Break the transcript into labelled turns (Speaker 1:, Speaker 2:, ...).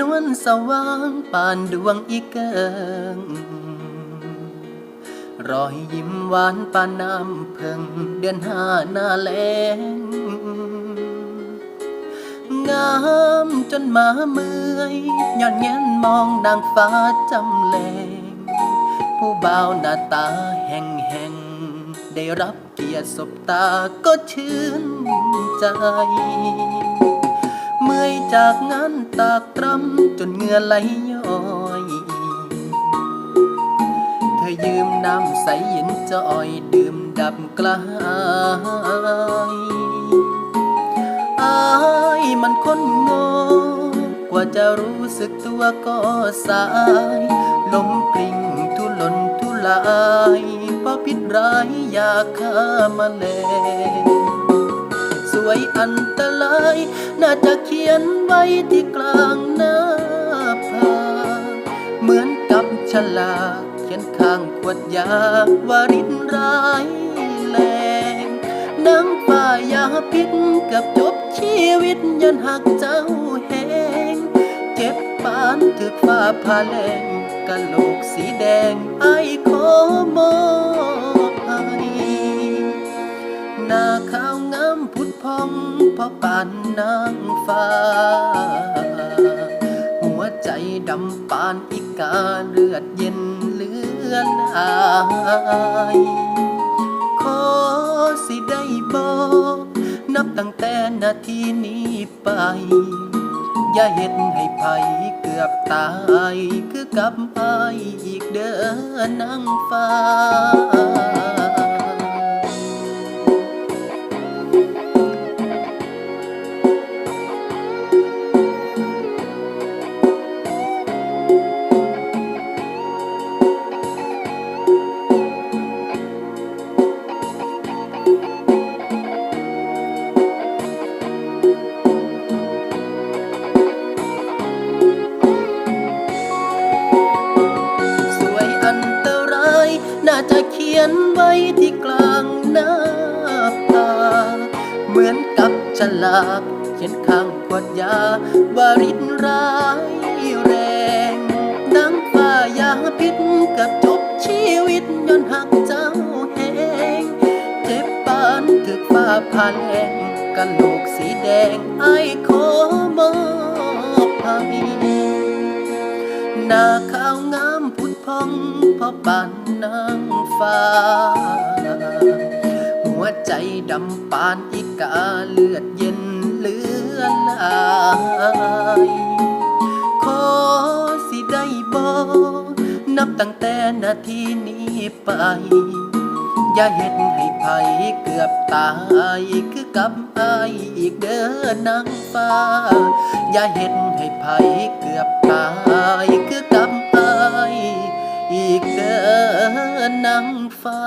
Speaker 1: นวลสว่างปานดวงอีเกิงรอยยิ้มหวานปานน้ำเพิงเดือนห้าหน้าแลงงามจนมาเมื่อยย้อนแง้นมองดังฟ้าจำแรงผู้บ่าวหน้าตาแห่งแห่งได้รับเกียรติสบตาก็ชื่นใจ เมื่อยจากงานตากตรำจนเหงื่อไหลย้อย เธอยืมน้ำใสเย็นจอยดื่มดับกลายอายมันคนโง่กว่าจะรู้สึกตัวก็สายลมกลิ่งทุลนทุลายเพราะพิษร้ายยาฆ่ามาแลง สวยอันตราย น่าจะเขียนไว้ที่กลางหน้าผาเหมือนกับฉลากเขียนข้างขวดยาวารินร้ายแรงนางฝ่ายาพิษกับจบชีวิตยันหักเจ้าแหงเจ็บปานถึกฟ้าผ่าแรงกะโหลกสีแดงไอ้ายขอ พองพระปานนางฟ้า หัวใจดำปานอีกาเลือดเย็นเลือนอายขอสิได้บอกนับตั้งแต่นาทีนี้ไป อย่าเห็นให้ภัยเกือบตายคือกับอายอีกเด้อนางฟ้าส ขียนไว้ที่กลางหน้าผาเหมือนกับฉลากเขียนข้างขวดยาวารินร้ายแรงนางฟ้ายาพิษกับจบชีวิตย้อนหักเจ้าแหงเจ็บปานถึกฟ้าผ่าแรงกะโหลกสีแดงไอ้ขอมอบให้หน้าขาวงามผุดพองพราะปานนาง ฟ้า หัวใจดำปานอีกาเลือดเย็นเลือนลายขอสิได้บอกนับตั้งแต่นาทีนี้ไป อย่าเห็นให้ภัยเกือบตายคือกับอายอีกเด้อนางฟ้า อย่าเห็นให้ภัยเกือบตาย นางฟ้า